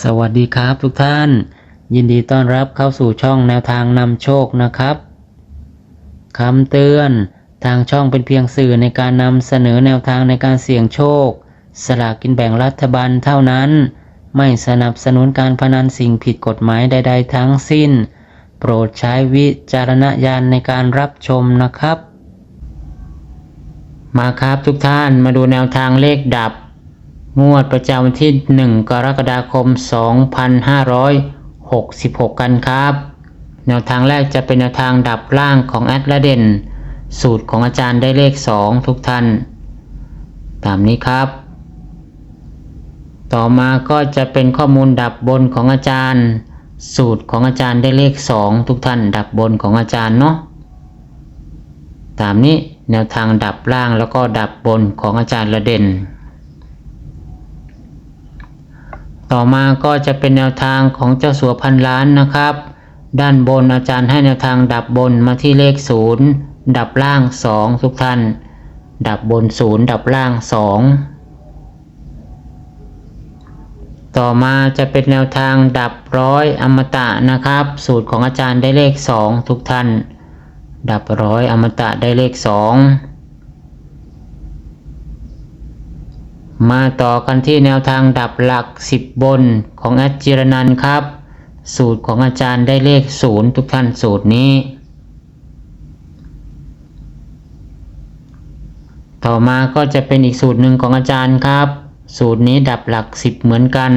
สวัสดีครับทุกท่าน ยินดีต้อนรับเข้าสู่ช่องแนวทางนำโชคนะครับคำเตือนทางช่องเป็นเพียงสื่อในการนำเสนอแนวทางในการเสี่ยงโชค สลากกินแบ่งรัฐบาลเท่านั้น ไม่สนับสนุนการพนันสิ่งผิดกฎหมายใด ๆ ทั้งสิ้น โปรดใช้วิจารณญาณในการรับชมนะครับ มาครับทุกท่านมาดูแนวทางเลขดับ งวดประจำวันที่ 1 กรกฎาคม 2566 กันครับ แนวทางแรกจะเป็นแนวทางดับล่างของแอดละเด่น สูตรของอาจารย์ได้เลข 2 ทุกท่าน ตามนี้ครับ ต่อมาก็จะเป็นข้อมูลดับบนของอาจารย์ สูตรของอาจารย์ได้เลข 2 ทุกท่าน ดับบนของอาจารย์เนาะ ตามนี้แนวทางดับล่างแล้วก็ดับบนของอาจารย์ละเด่น ต่อมาก็จะเป็นแนวทางของเจ้าสัวพันล้านนะครับ ด้านบนอาจารย์ให้แนวทางดับบนมาที่เลข 0 ดับล่าง 2 ทุกท่าน ดับบน 0 ดับล่าง 2 ต่อมาจะเป็นแนวทางดับร้อยอมตะนะครับ สูตรของอาจารย์ได้เลข 2 ทุกท่าน ดับร้อยอมตะได้เลข 2 มาต่อกันที่แนวทางดับหลัก 10 บนของอดจิรนันครับ สูตรของอาจารย์ได้เลข 0 ทุกท่านสูตรนี้ ต่อมาก็จะเป็นอีกสูตรหนึ่งของอาจารย์ครับ สูตรนี้ดับหลัก 10 เหมือนกัน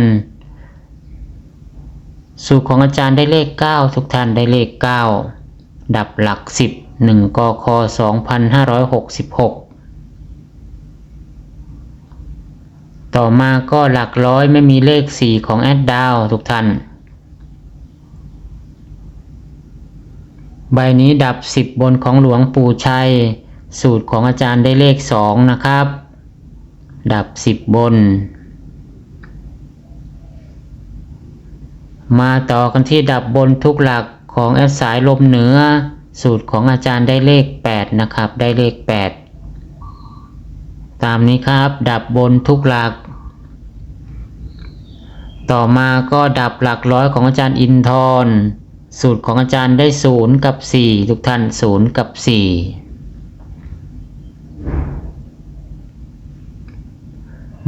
สูตรของอาจารย์ได้เลข 9 ทุกท่านได้เลข 9 ดับหลัก 10 1กค2566 ต่อมาก็หลักร้อยไม่มีเลข 4 ของแอดดาวทุกท่าน ใบนี้ดับ 10 บนของหลวงปู่ชัย สูตรของอาจารย์ได้เลข 2 นะครับ ดับ 10 บน มาต่อกันที่ดับบนทุกหลักของแอดสายลมเหนือ สูตรของอาจารย์ได้เลข 8 นะครับ ได้เลข 8 ตามนี้ครับดับบนทุกหลัก ต่อมาก็ดับหลักร้อยของอาจารย์อินทร์สูตรของอาจารย์ได้ศูนย์กับสี่ทุกท่านศูนย์กับสี่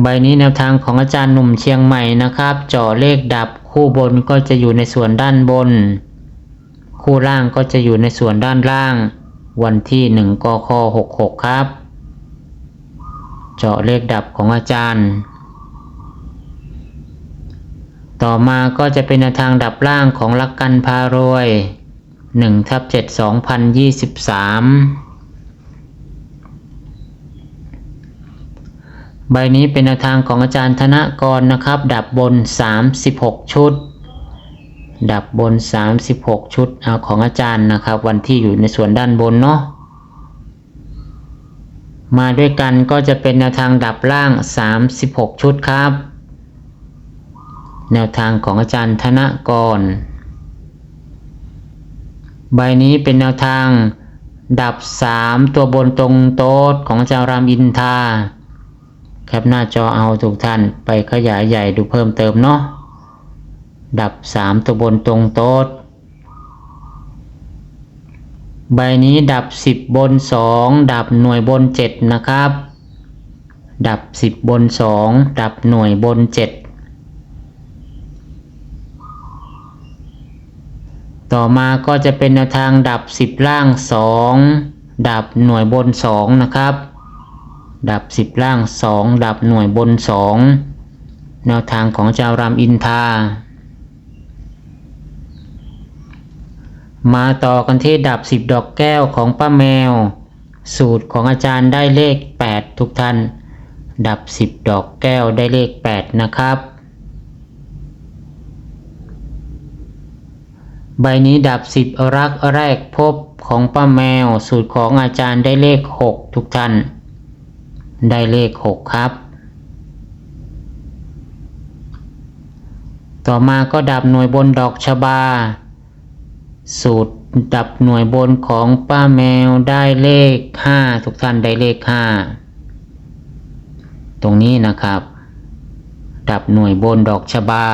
ใบนี้แนวทางของอาจารย์หนุ่มเชียงใหม่นะครับจาะเลขดับคู่บนก็จะอยู่ในส่วนด้านบน คู่ล่างก็จะอยู่ในส่วนด้านล่าง วันที่หนึ่งกคหกหกครับ เจาะเลขดับของอาจารย์ ต่อมาก็จะเป็นทางดับล่างของลักกันพารวย1ทับ7 2023ใบนี้เป็นแนวทางของอาจารย์ธนกรนะครับ ดับบน 36 ชุด ดับบน 36 ชุดเอาของอาจารย์นะครับ วันที่อยู่ในส่วนด้านบนเนาะ มาด้วยกันก็จะเป็นแนวทางดับล่าง 36 ชุดครับ แนวทางของอาจารย์ธนกร ใบนี้เป็นแนวทาง ดับ 3 ตัวบนตรงโต๊ดของอาจารย์รามอินทาแคปหน้าจอเอาทุกท่านไปขยายใหญ่ดูเพิ่มเติมเนาะดับ 3 ตัวบนตรงโต๊ด ใบนี้ดับ 10 บน 2 ดับหน่วยบน 7 นะครับ ดับ 10 บน 2 ดับหน่วยบน 7 ต่อมาก็จะเป็นแนวทางดับ 10 ล่าง 2 ดับหน่วยบน 2 นะครับ ดับ 10 ล่าง 2 ดับหน่วยบน 2 แนวทางของเจ้ารามอินทา มาต่อกันที่ดับ 10 ดอกแก้วของป้าแมว สูตรของอาจารย์ได้เลข 8 ทุกท่าน ดับ 10 ดอกแก้วได้เลข 8 นะครับ ใบนี้ดับ 10 รักแรกพบของป้าแมว สูตรของอาจารย์ได้เลข 6 ทุกท่าน ได้เลข 6 ครับ ต่อมาก็ดับหน่วยบนดอกชบา สูตรดับหน่วยบนของป้าแมวได้เลข 5 ทุกท่านได้เลข 5 ตรงนี้นะครับ ดับหน่วยบนดอกชบา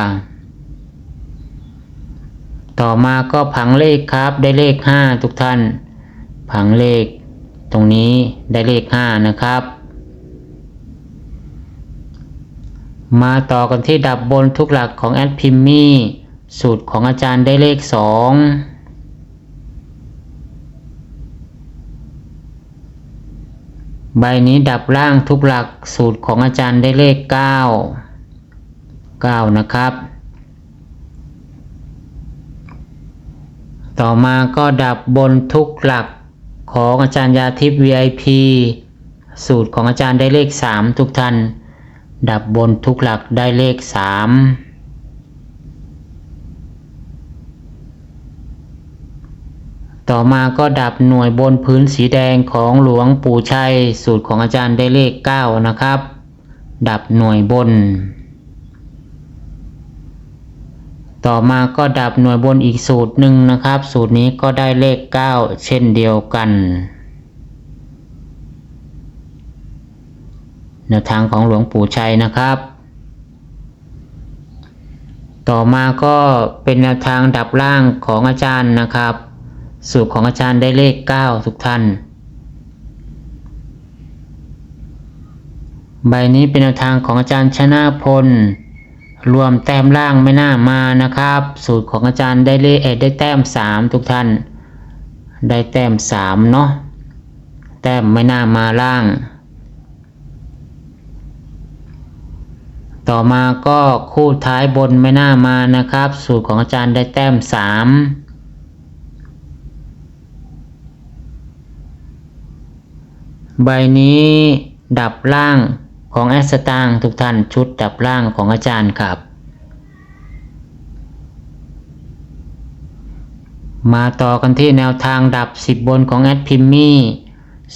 ต่อมาก็ผังเลขครับได้เลข 5 ทุกท่าน ผังเลข ตรงนี้ได้เลข 5 นะครับ มาต่อกันที่ดับบนทุกหลักของแอดพิมมี่สูตรของอาจารย์ได้เลข 2 ใบนี้ดับล่างทุกหลักสูตรของอาจารย์ได้เลขเก้าเก้านะครับ ต่อมาก็ดับบนทุกหลักของอาจารย์ยาทิพย์ VIP สูตรของอาจารย์ได้เลข 3 ทุกท่าน ดับบนทุกหลักได้เลข 3 ต่อมาก็ดับหน่วยบนพื้นสีแดงของหลวงปู่ชัย สูตรของอาจารย์ได้เลข 9 นะครับ ดับหน่วยบน ต่อมาก็ดับหน่วยบนอีกสูตรหนึ่งนะครับ สูตรนี้ก็ได้เลข 9 เช่นเดียวกันแนวทางของหลวงปู่ชัยนะครับ ต่อมาก็เป็นแนวทางดับล่างของอาจารย์นะครับ สูตรของอาจารย์ได้เลข 9 ทุกท่าน ใบนี้เป็นแนวทางของอาจารย์ชนะพล รวมแต้มล่างไม่น่ามานะครับ สูตรของอาจารย์ได้เลขเอ็ดได้แต้ม 3 ทุกท่าน ได้แต้ม 3 เนาะ แต้มไม่น่ามาล่าง ต่อมาก็คู่ท้ายบนไม่น่ามานะครับ สูตรของอาจารย์ได้แต้ม 3 ใบนี้ดับล่างของแอสตางทุกท่านชุดดับล่างของอาจารย์ครับ มาต่อกันที่แนวทางดับ 10 บนของแอดพิมมี่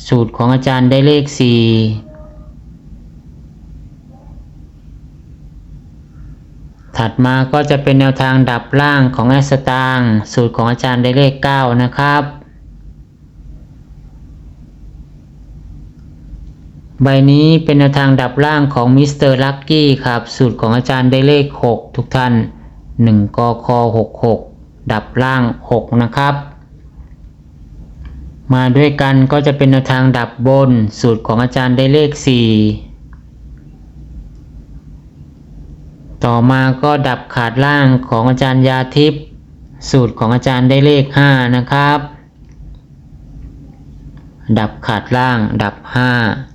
สูตรของอาจารย์ได้เลข 4 ถัดมาก็จะเป็นแนวทางดับล่างของแอสตางสูตรของอาจารย์ได้เลข 9 นะครับ ใบนี้เป็นแนวทางดับล่างของมิสเตอร์ลักกี้ครับ สูตรของอาจารย์ได้เลข 6 ทุกท่าน 1กค66 ดับล่าง 6 นะครับ มาด้วยกันก็จะเป็นแนวทางดับบน สูตรของอาจารย์ได้เลข 4 ต่อมาก็ดับขาดล่างของอาจารย์ยาทิพย์สูตรของอาจารย์ได้เลข 5 นะครับ ดับขาดล่างดับ 5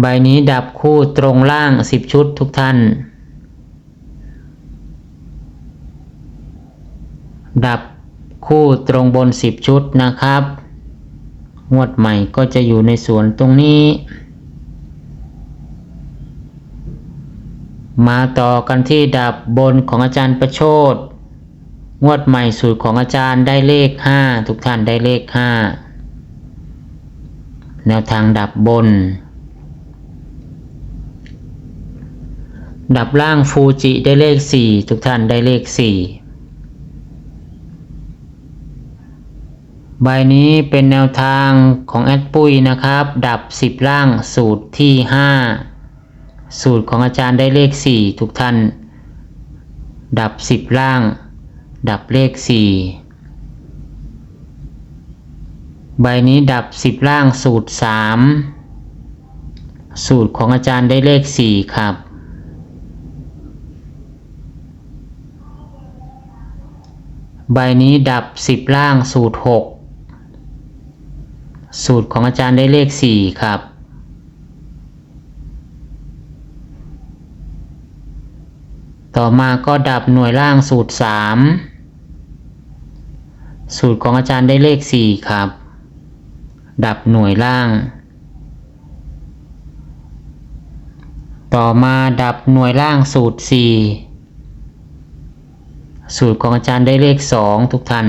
ใบนี้ดับคู่ตรงล่าง 10 ชุดทุกท่าน ดับคู่ตรงบน 10 ชุดนะครับ งวดใหม่ก็จะอยู่ในส่วนตรงนี้ มาต่อกันที่ดับบนของอาจารย์ประโชดงวดใหม่สูตรของอาจารย์ได้เลข 5 ทุกท่านได้เลข 5 แนวทางดับบน ดับล่างฟูจิได้เลข 4 ทุกท่านได้เลข 4 ใบนี้เป็นแนวทางของแอดปุ้ยนะครับ ดับ 10 ล่างสูตรที่ 5 สูตรของอาจารย์ได้เลข 4 ทุกท่าน ดับ 10 ล่าง ดับเลข 4 ใบนี้ดับ 10 ล่างสูตร 3 สูตรของอาจารย์ได้เลข 4 ครับ ใบนี้ดับ10ล่างสูตร6สูตรของอาจารย์ได้เลข4ครับ ต่อมาก็ดับหน่วยล่างสูตร3สูตรของอาจารย์ได้เลข4ครับ ดับหน่วยล่าง ต่อมาดับหน่วยล่างสูตร4 สูตรของอาจารย์ได้เลขสองทุกท่าน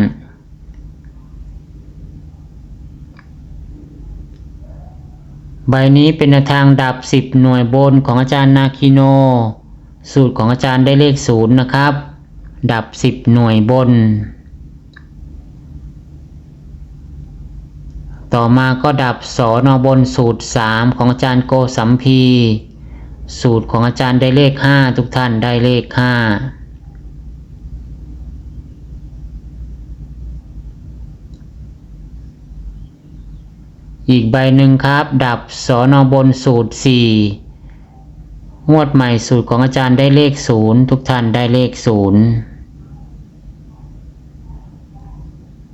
ใบนี้เป็นทางดับสิบหน่วยบนของอาจารย์นาคิโน สูตรของอาจารย์ได้เลขศูนย์นะครับ ดับสิบหน่วยบน ต่อมาก็ดับสอนอบนสูตรสามของอาจารย์โกสัมพี สูตรของอาจารย์ได้เลขห้าทุกท่านได้เลขห้า อีกใบหนึ่งครับ ดับสอนอบนสูตรสี่งวดใหม่สูตรของอาจารย์ได้เลขศูนย์ทุกท่านได้เลขศูนย์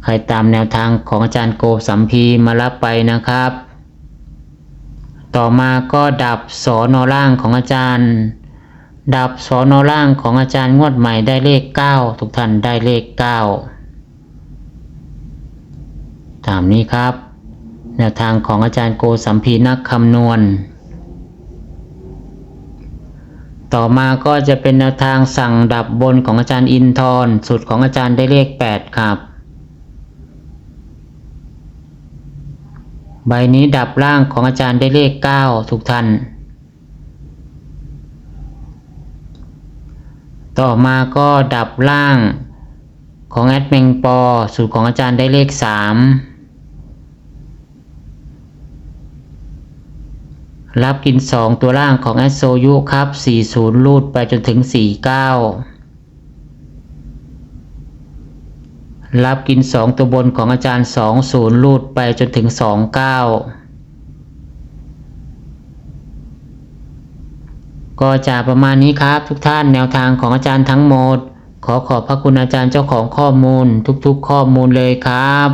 ใครตามแนวทางของอาจารย์โกสัมพีมารับไปนะครับ ต่อมาก็ดับสอนอล่างของอาจารย์ ดับสอนอล่างของอาจารย์งวดใหม่ได้เลขเก้าทุกท่านได้เลขเก้าตามนี้ครับ แนวทางของอาจารย์โกสัมพีนักคำนวณ ต่อมาก็จะเป็นแนวทางสั่งดับบนของอาจารย์อินทร์สุดของอาจารย์ได้เลข 8 ครับ ใบนี้ดับล่างของอาจารย์ได้เลข 9 ทุกท่านต่อมาก็ดับล่างของแอดเมงปอสูตรของอาจารย์ได้เลข 3 รับกิน 2 ตัวล่างของแอดโซยุครับ 40ลูดไปจนถึง 49 รับกิน 2 ตัวบนของอาจารย์ 20ลูดไปจนถึง 29 ก็จะประมาณนี้ครับทุกท่านแนวทางของอาจารย์ทั้งหมด ขอขอบพระคุณอาจารย์เจ้าของข้อมูลทุกๆข้อมูลเลยครับ